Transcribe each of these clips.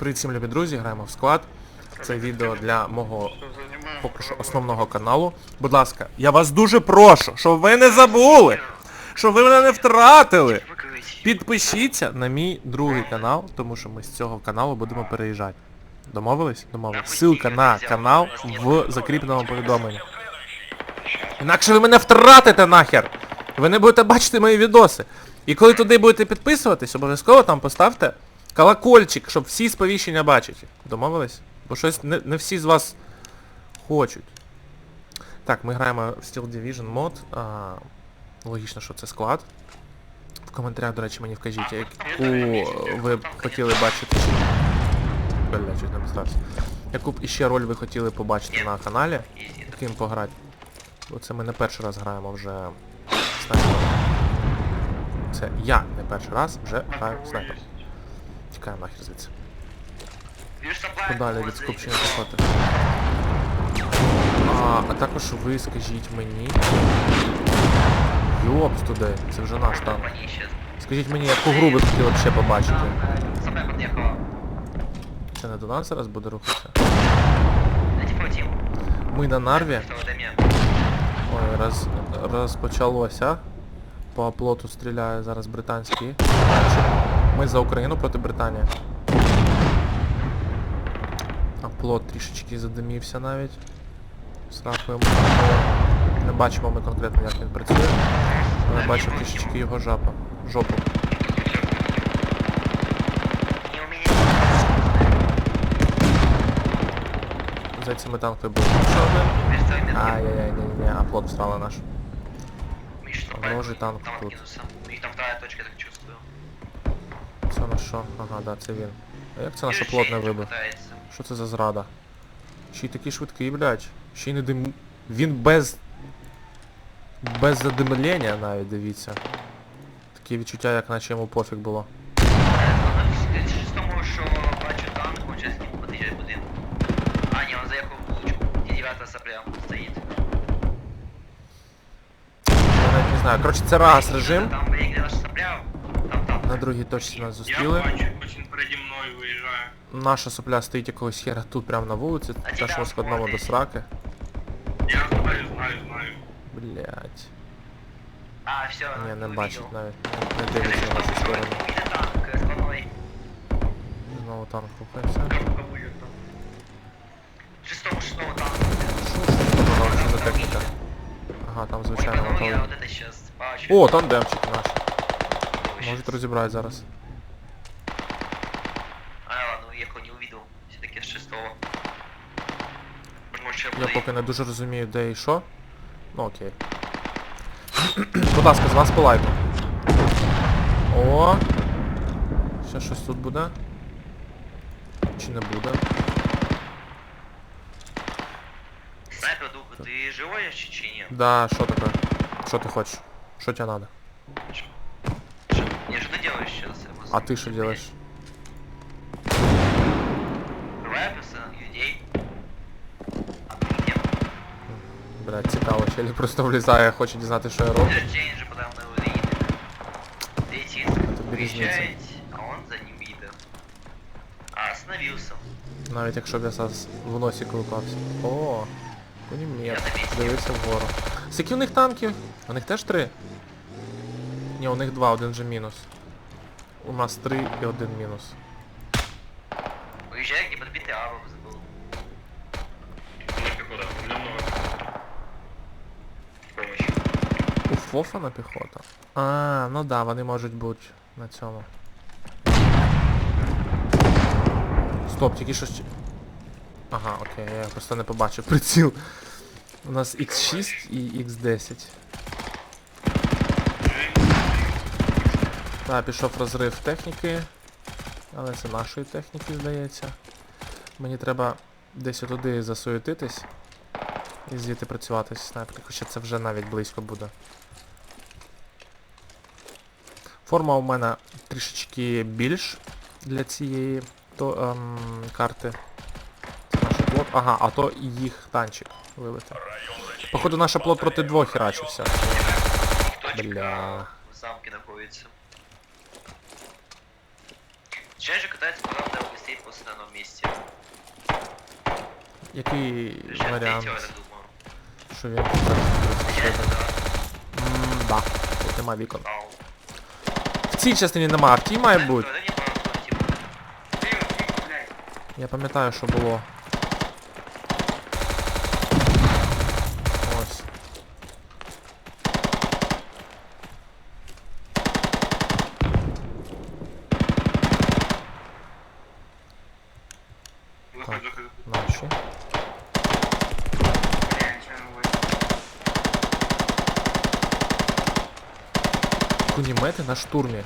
Привіт всім любі друзі, граємо в склад. Це відео для мого поки що основного каналу. Будь ласка, я вас дуже прошу, щоб ви не забули, щоб ви мене не втратили. Підпишіться на мій другий канал, тому що ми з цього каналу будемо переїжджати. Домовились? Домовились. Ссылка на канал в закріпленому повідомленні. Інакше ви мене втратите нахер. Ви не будете бачити мої відоси. І коли туди будете підписуватись, обов'язково там поставте колокольчик, щоб всі сповіщення бачити. Домовились? Бо щось не, не всі з вас хочуть. Так, ми граємо в Steel Division мод. А, логічно, що це склад. В коментарях, до речі, мені вкажіть, яку ви б хотіли бачити. Бля, чуть не постався. Яку б іще роль ви хотіли побачити на каналі, ким пограти. Бо це ми не перший раз граємо вже снайпером. Це я не перший раз вже граю снайпером. Тікаємо нахер звідси. Подалі від скупчення піхоти. А, а також ви скажіть мені. Йопс туди, це вже наш танк. Скажіть мені, яку гру ви хотіли б ще побачити? Под'їхала. Це не до нас зараз буде рухатися. Ми на Нарві. Ой, роз, розпочалося. По оплоту стріляє зараз британський. Ми за Україну проти Британії. Оплот трішечки задимівся навіть. Страхуємо. Не бачимо ми конкретно як він працює. Але бачимо трішечки його жапа. Жопу. Здається, ми танк вибили. Ще один. Перестой метки. Ай-яй-яй, ні, ні, оплот всрали наш. Ворожий танк тут. Що? Ага, да, це він. А як це наш Вижу, оплот не вибив? Що це за зрада? Ще й такий швидкий, блядь. Ще й не дим... Він без... Без задимлення навіть, дивіться. Таке відчуття, як наче йому пофіг було. Ну, що бачу танк, он сейчас к нему подъезжает. А, не, он заехал в булочку, где девятая сопля стоит. Я навіть не знаю. Коротше, це раз режим. На другій точці нас Я бачу, ось переді мною виїжджає. Наша сопля стоїть якогось хера тут прямо на вулиці. А Теж тебя складному до смотрит. сраки. Я знаю, знаю, знаю. Блять. А, все, Ні, не бачить навіть. Не дивиться на нашу сторону. Танк. Знову танк рухається. Техніка? Ага, там Ой, звичайно вот это сейчас. О, там демчик наш. Можуть розібрати зараз. А, ладно, уехал, не увидел. Все-таки с шестого. Может, Я поки не дуже розумію, де і що. Ну окей. Будь ласка, з вас по лайку. О! Ще щось тут буде. Чи не буде? Снайпер, ты живой в Чечне? Да, що таке? Що ти хочеш? Що тебе надо? А ти що делаешь? Рэпсы, людей. А ты где? Блядь, цікаво, челік просто влізає, хоче дізнати, що я роблю. Джейн же подал на его едет. Третий выезжает, а он за ним едет. А, остановился. Навіть якщо б я зараз в носі колупався. О, пулемет. Я на місці. Дивився вгору. Скільки у них танків? У них теж три? Ні, у них два, один же мінус. У нас три і один мінус. Уезжай, где подбитый авов забыл. Не піхота. Помощь. У Фофана піхота. А, ну да, вони можуть бути на цьому. Стоп, тільки що ще... Ага, окей, я просто не побачив приціл. У нас X6 і X10. Так, пішов розрив техніки. Але це нашої техніки, здається. Мені треба десь отуди засуетитись. І звідти працювати зі снайперки, хоча це вже навіть близько буде. Форма у мене трішечки більш для цієї то, ем, карти. Наш плот. Ага, а то їх танчик вилити. Походу наш плот проти двох херачився. Бля. в замке Чай же катается, правда, быстрее в основному місці. Який Ще варіант, третього, я так думаю. що він Я зробити? да. М, Да, тут нема вікон. Ау. В цій частині нема, в тій має бути. Не типу. Я пам'ятаю, що було. Ось. Заходь, заходь. Наші. Кунімети на штурмі.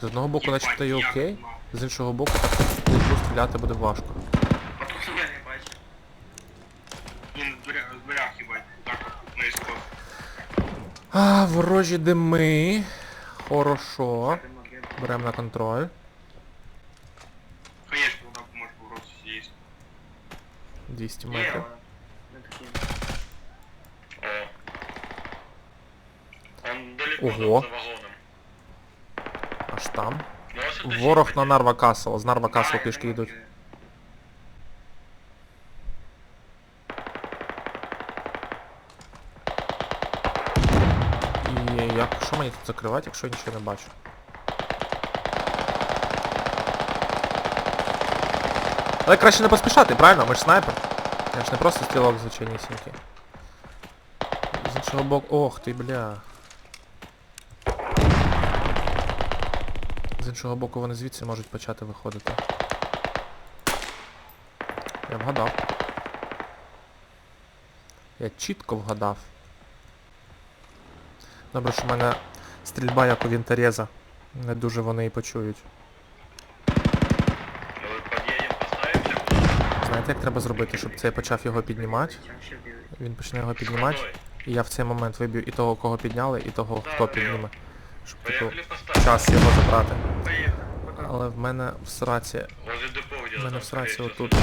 З одного боку начебто Єбать, окей, з іншого боку так стріляти буде важко. А ворожі дими. Хорошо. Беремо на контроль. Хаєшку вона може в роті з'їсти. 200 метрів. Ого. за вагоном. Аж там. Можеш уточнити? Ворог на Нарва Касл. З Нарва Касл пішки йдуть. І як що мені тут закривати, якщо я нічого не бачу? Але краще не поспішати, правильно? Ми ж снайпер. Я ж не просто стрілок звичайнісінький. З іншого боку. Ох ти, бля. З іншого боку вони звідси можуть почати виходити. Я вгадав. Я чітко вгадав. Добре, що в мене стрільба як у Вінтереза. Не дуже вони і почують. Поставимося? Знаєте, як треба зробити, щоб цей почав його піднімати? Він почне його піднімати, і я в цей момент виб'ю і того, кого підняли, і того, хто підніме. Щоб типу час його забрати. Але в мене в сраці в мене в сраці отут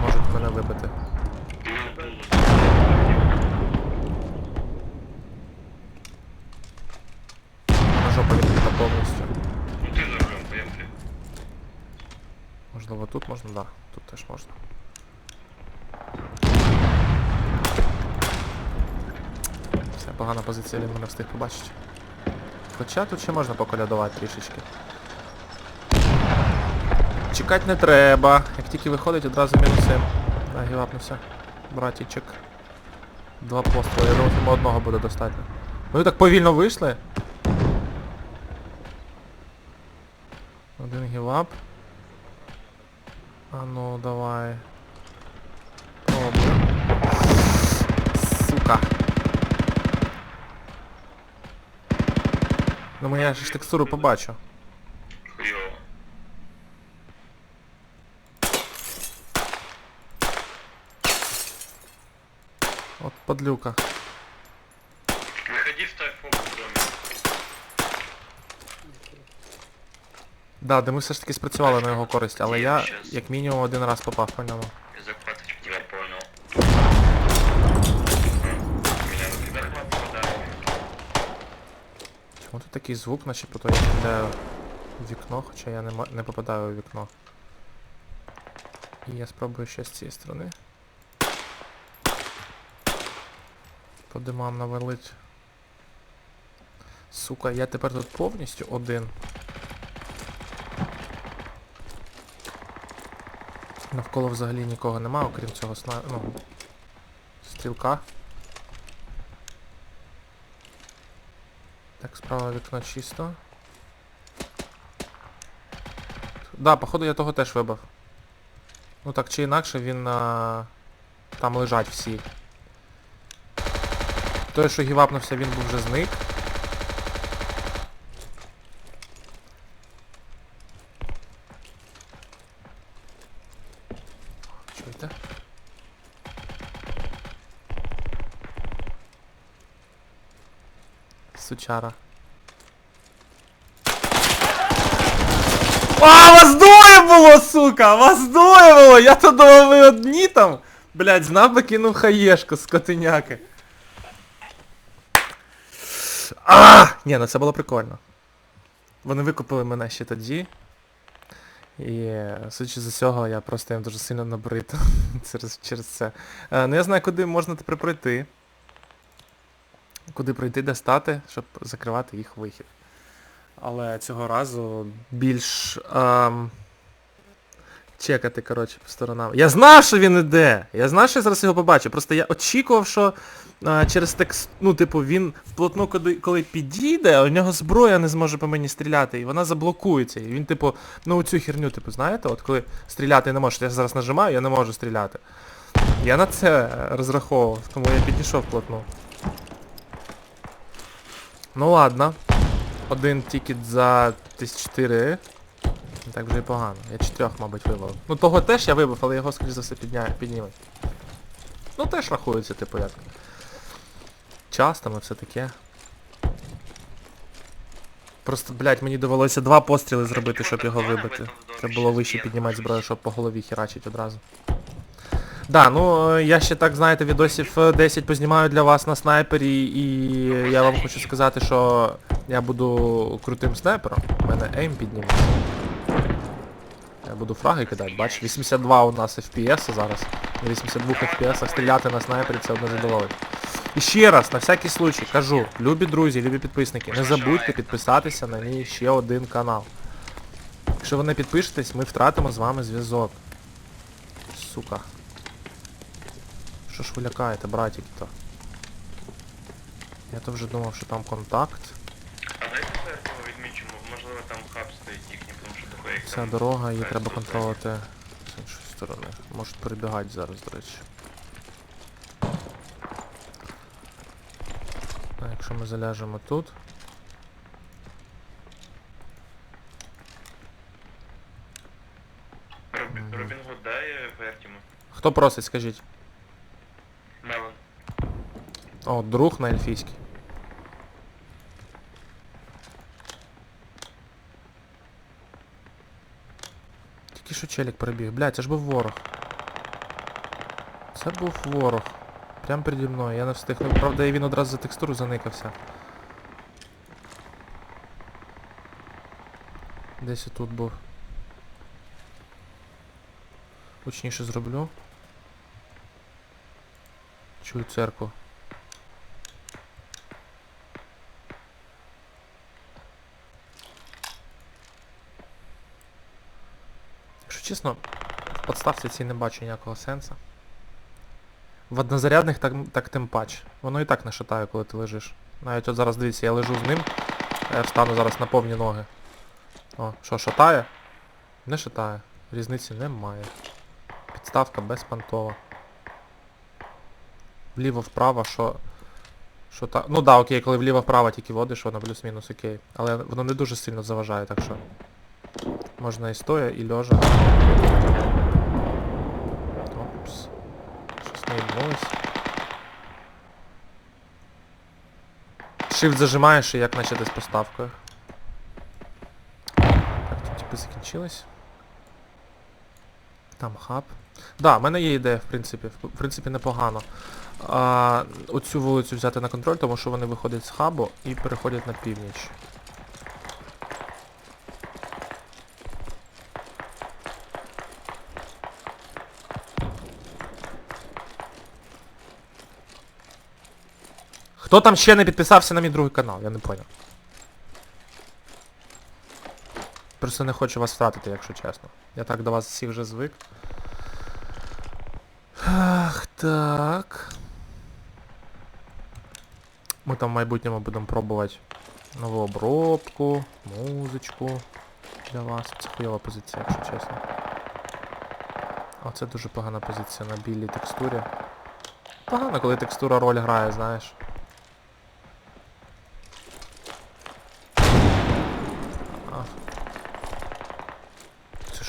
можуть мене вибити. Жопу відкрита повністю. Ну ти за рулем, поїхали. Можливо тут можна, да, тут теж можна. Все, погана позиція, він мене встиг побачити. Хоча тут ще можна поколядувати трішечки. Чекати не треба. Як тільки виходить, одразу мінусим. Гівапнувся. Братічек. Два постріли, я думав, одного буде достатньо. Ви так повільно вийшли. Один гівап. А ну давай. Пробуем. Сука. Ну ми я ж текстуру побачу. От подлюка. Выходи, ставь фокус в доме. Да, де ми все ж таки спрацювали на його користь, але я як мінімум один раз попав по ньому. Я понял. Чому тут такий звук, наче по той в вікно, хоча я не, не попадаю у вікно. І я спробую ще з цієї сторони. По димам навалить. Сука, я тепер тут повністю один. Навколо взагалі нікого нема, окрім цього сна... ну, стрілка. Так, справа вікно чисто. Да, походу я того теж вибив. Ну так чи інакше він а, там лежать всі. Той, що гівапнувся, він був вже зник. Чуєте? Сучара. А, вас двоє було, сука! Вас двоє було! Я то думав, ви одні там. Блять, знав би кинув хаєшку, скотиняки. А! Ні, ну це було прикольно. Вони викупили мене ще тоді. І е, судячи з усього, я просто їм дуже сильно набрид через, через це. Е, ну я знаю, куди можна тепер пройти. Куди пройти, де стати, щоб закривати їх вихід. Але цього разу більш. ем, чекати, коротше, по сторонам. Я знав, що він іде! Я знав, що я зараз його побачу. Просто я очікував, що а, через текст, ну, типу, він вплотну, коли, коли підійде, у нього зброя не зможе по мені стріляти, і вона заблокується. І він, типу, ну цю херню, типу, знаєте, от коли стріляти не можеш, я зараз нажимаю, я не можу стріляти. Я на це розраховував, тому я підійшов вплотну. Ну ладно. Один тікет за 1004. Не так вже і погано. Я чотирьох, мабуть, вибив. Ну того теж я вибив, але його, скоріш за все, підня... піднімуть. Ну теж рахується, типу як. Час там і все таке. Просто, блядь, мені довелося два постріли зробити, щоб його вибити. Це було вище піднімати зброю, щоб по голові херачить одразу. Да, ну е, я ще так, знаєте, відосів е, 10 познімаю для вас на снайпері і я вам хочу сказати, що я буду крутим снайпером. У мене ейм підніметься. Буду фраги кидати, бач, 82 у нас FPS зараз. На 82 FPS стріляти на снайпері це одне задоволення. І ще раз, на всякий случай, кажу, любі друзі, любі підписники, не забудьте підписатися на мій ще один канал. Якщо ви не підпишетесь, ми втратимо з вами зв'язок. Сука. Що ж ви лякаєте, братики то? Я то вже думав, що там контакт. А дайте зверху відмічимо, можливо там хаб стоїть їхній, тому що такої як Ця дорога, її треба тут контролювати з іншої сторони. Можуть перебігати зараз, до речі. А якщо ми заляжемо тут. Робін, Гуд дай Вертіму. Хто просить, скажіть? Мелон. О, друг на ельфійський. Тільки що челік перебіг. Блядь, це ж був ворог. Це був ворог. Прям переді мною. Я не встигнув. Правда, і він одразу за текстуру заникався. Десь отут був. Гучніше зроблю. Чую церкву. Якщо чесно, в подставці цій не бачу ніякого сенсу. В однозарядних так, так тим пач. Воно і так не шатає, коли ти лежиш. Навіть от зараз дивіться, я лежу з ним, я встану зараз на повні ноги. О, що, шатає? Не шатає. Різниці немає. Підставка безпантова. Вліво-вправо, що... Що та... Ну да, окей, коли вліво-вправо тільки водиш, воно плюс-мінус окей. Але воно не дуже сильно заважає, так що. Можна і стоя, і лежа. Опс. Щось не відбулось. Shift зажимаєш і як наче десь поставкою. Так, тут типи закінчились. Там хаб. Да, в мене є ідея, в принципі. В принципі, непогано. А, оцю вулицю взяти на контроль, тому що вони виходять з хабу і переходять на північ. Хто там ще не підписався на мій другий канал? Я не поняв. Просто не хочу вас втратити, якщо чесно. Я так до вас всіх вже звик. Ах, так. Ми там в майбутньому будемо пробувати нову обробку, музичку для вас. Це хуйова позиція, якщо чесно. А це дуже погана позиція на білій текстурі. Погано, коли текстура роль грає, знаєш.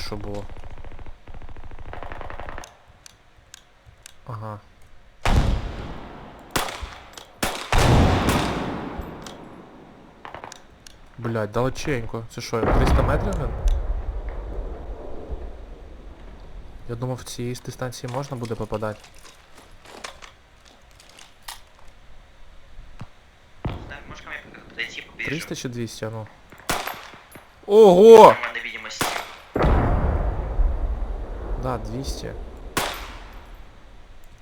Що було? Ага. Блять, далеченько. Це що, 300 метрів? Я думав, в цій дистанції можна буде попадати. Так, можешь ко мне подойти поближе? 300 чи 200, а ну. Ого! Да, 200.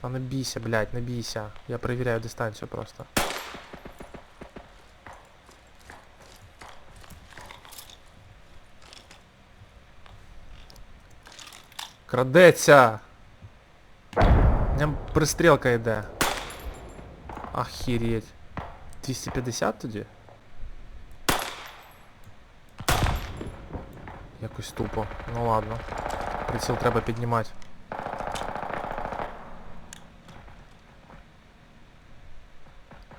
Та не бійся, блядь, не. Я перевіряю дистанцію просто. Крадеться! У мене пристрілка йде. Охереть. 250 тоді? Якось тупо. Ну ладно. Приціл треба піднімати.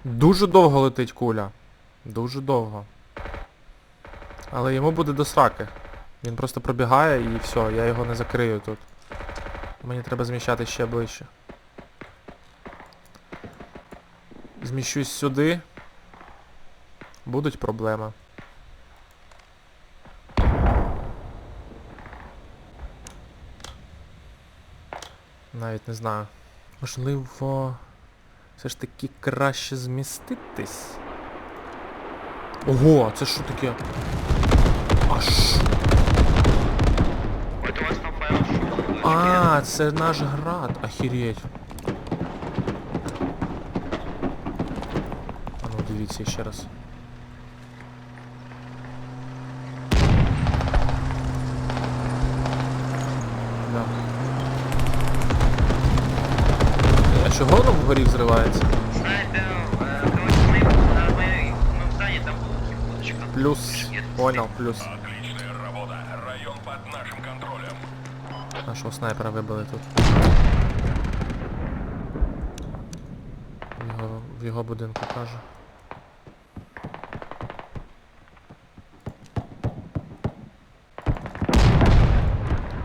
Дуже довго летить куля. Дуже довго. Але йому буде до сраки. Він просто пробігає і все, я його не закрию тут. Мені треба зміщати ще ближче. Зміщусь сюди. Будуть проблеми. Навіть не знаю. Можливо, все ж таки краще зміститись. Ого, це що таке? Аж. А, це наш град. Охереть. А ну дивіться ще раз. Да. А чого воно вгорі взривається? Знаєте, е, коротше, ми на моїй ми в здані там була будочка. Плюс. Понял, плюс. Отличная работа. Район под нашим контролем. Нашого снайпера вибили тут. В його, в його будинку каже.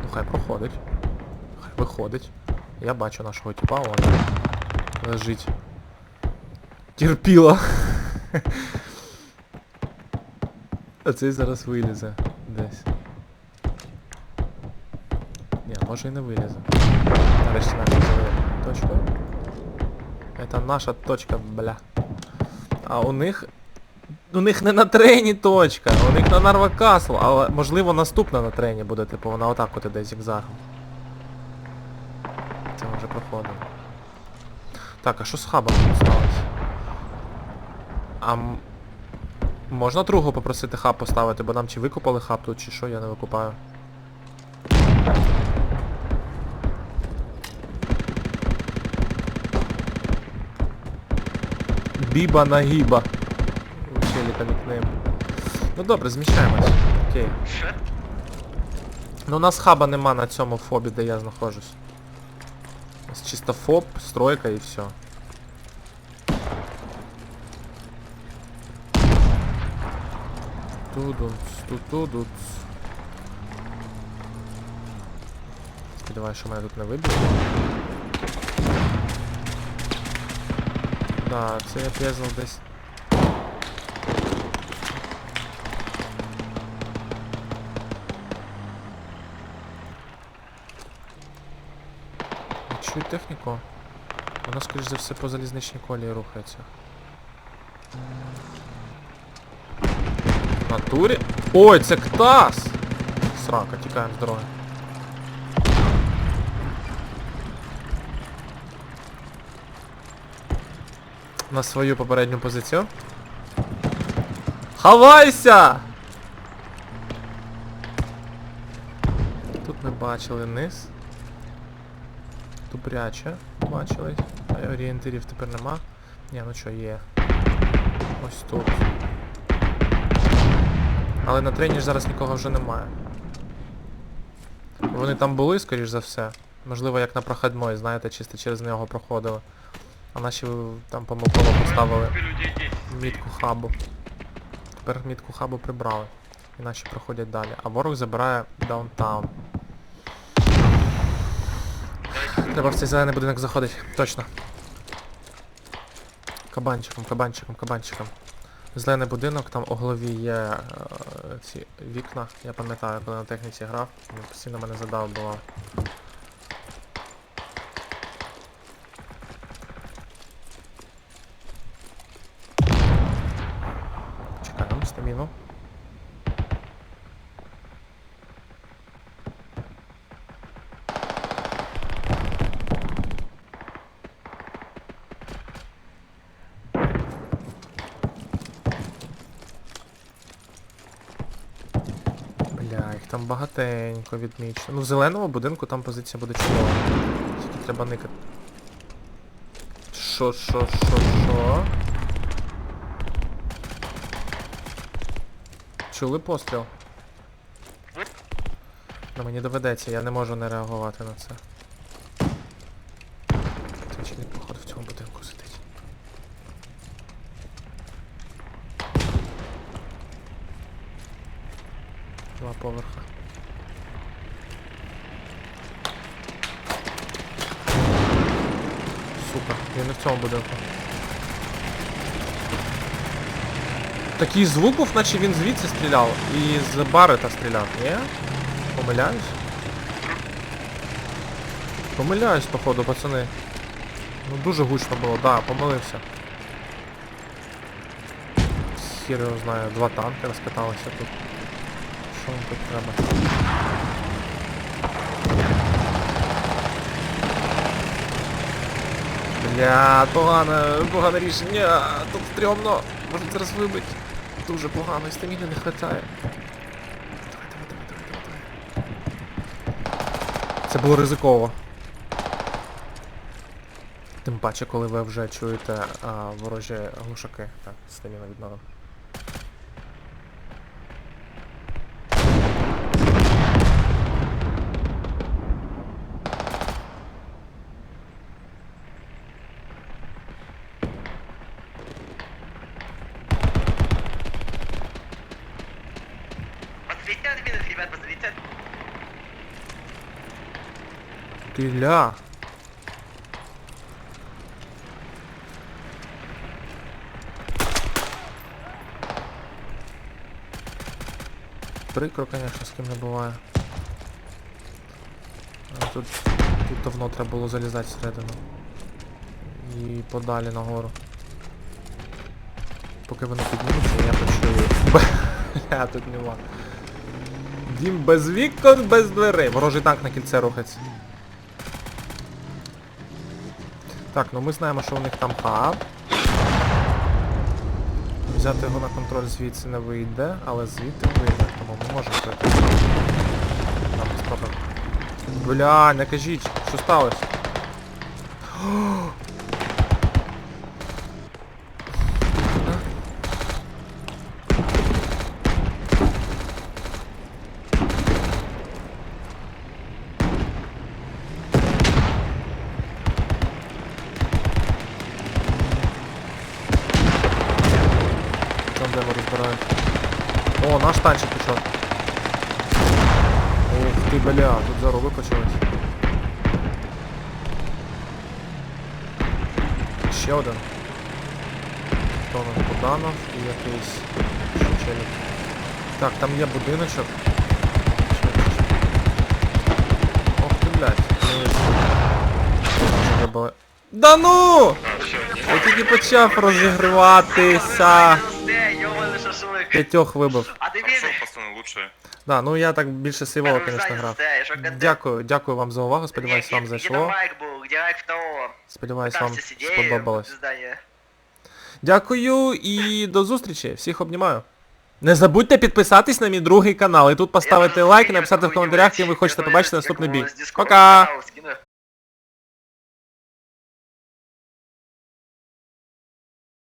Ну хай проходить. Хай виходить. Я бачу нашого типа, он лежить. Терпіло. А цей зараз вилізе десь. Ні, може і не вилізе. Нарешті взяли точку. Это наша точка, бля. А у них... У них не на трені точка, у них на Нарва Касл, але можливо наступна на трені буде, типу, вона отак от іде зігзагом. Це ми вже проходимо. Так, а що з хабом сталося? А можна другу попросити хаб поставити, бо нам чи викупали хаб тут, чи що, я не викупаю. Біба нагіба. Челіка нікнейм. Ну добре, зміщаємось. Окей. Ну у нас хаба нема на цьому фобі, де я знаходжусь. У нас чисто фоб, стройка і все. Тудунц, тутудуц. Сподіваюсь, що мене тут не виб'є. Да, це я п'єзл десь. Чую техніку. Вона, скоріш за все, по залізничній колії рухається. В натурі? Ой, це ктас! Срака, тікаємо з дороги. На свою попередню позицію. Хавайся! Тут ми бачили низ. Тупряче бачили. А орієнтирів тепер нема. Ні, ну що, є. Ось тут. Але на трені ж зараз нікого вже немає. Вони там були, скоріш за все. Можливо, як на проходной, знаєте, чисто через нього проходили. А наші там помилково поставили мітку хабу. Тепер мітку хабу прибрали. І наші проходять далі. А ворог забирає даунтаун. Треба в цей зелений будинок заходить. Точно. Кабанчиком, кабанчиком, кабанчиком. Зелений будинок, там у голові є е, ці вікна. Я пам'ятаю, коли на техніці грав, він постійно мене задав було. Багатенько відмічено. Ну, в зеленому будинку там позиція буде чудова. Тільки треба никати. Що, що, що, що? Чули постріл? Ну мені доведеться, я не можу не реагувати на це. Точний поход в цьому будинку сидить. Два поверха. Не в цьому будинку. Такий звук був, наче він звідси стріляв. І з барета стріляв, ні? Помиляюсь? Помиляюсь, походу, пацани. Ну дуже гучно було, да, помилився. Хір його знає, два танки розкаталися тут. Що вам тут треба? Бля, погано, погане рішення. Тут стрьомно. Може зараз вибить. Дуже погано, і стаміни не вистачає. Давай, давай, давай, давай. Це було ризиково. Тим паче, коли ви вже чуєте а, ворожі глушаки. Так, стаміна відновив. Посмотрите на минус, ребят, посмотрите. Ти ля. Прикро, конечно, з ким не буває. А тут, тут давно треба було залізати всередину. І подалі нагору. Поки вони піднімуться, я почую. Бля, тут нема. Дім без вікон, без дверей. Ворожий танк на кільце рухається. Так, ну ми знаємо, що у них там хаб. Взяти його на контроль звідси не вийде, але звідти вийде, тому ми можемо пройти. Там спробуємо. Бля, не кажіть, що сталося? Буданов і якийсь ще челік. Так, там є будиночок. Ох ти, блядь. Дивись. Вже вибили. Да ну! Я тільки почав розігріватися. Де, йобаний шашлик. П'ятьох вибив. А ти Хорошо, він? пацаны, лучше. Да, ну я так більше сивого, звісно, грав. Дякую, дякую вам за увагу. Сподіваюсь, вам Где зайшло. лайк был? Где лайк второго? Сподіваюсь, вам Пытался сидеть сподобалось. Дякую і до зустрічі. Всіх обнімаю. Не забудьте підписатись на мій другий канал і тут поставити лайк і написати в коментарях, ким ви хочете побачити наступний бій. Пока!